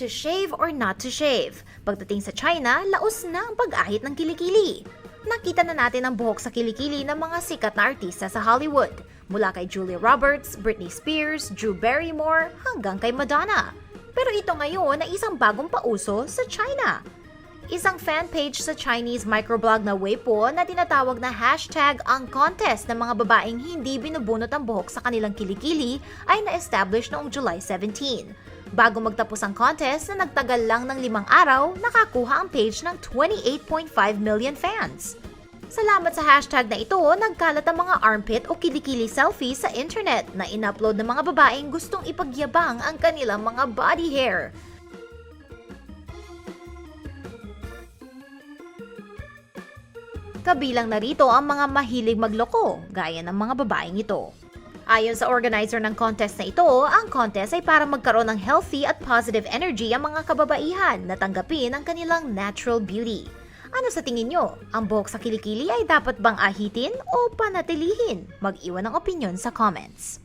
To shave or not to shave? Pagdating sa China, laos na ang pag-ahit ng kilikili. Nakita na natin ang buhok sa kilikili ng mga sikat na artista sa Hollywood. Mula kay Julia Roberts, Britney Spears, Drew Barrymore, hanggang kay Madonna. Pero ito ngayon ay isang bagong pauso sa China. Isang fan page sa Chinese microblog na Weibo na tinatawag na hashtag ang contest ng mga babaeng hindi binubunot ang buhok sa kanilang kilikili ay na-establish noong July 17. Bago magtapos ang contest na nagtagal lang ng limang araw, nakakuha ang page ng 28.5 million fans. Salamat sa hashtag na ito, nagkalat ang mga armpit o kilikili selfie sa internet na in-upload ng mga babaeng gustong ipagyabang ang kanilang mga body hair. Kabilang narito ang mga mahilig magloko, gaya ng mga babaeng ito. Ayon sa organizer ng contest na ito, ang contest ay para magkaroon ng healthy at positive energy ang mga kababaihan na tanggapin ang kanilang natural beauty. Ano sa tingin nyo? Ang buhok sa kilikili ay dapat bang ahitin o panatilihin? Mag-iwan ng opinion sa comments.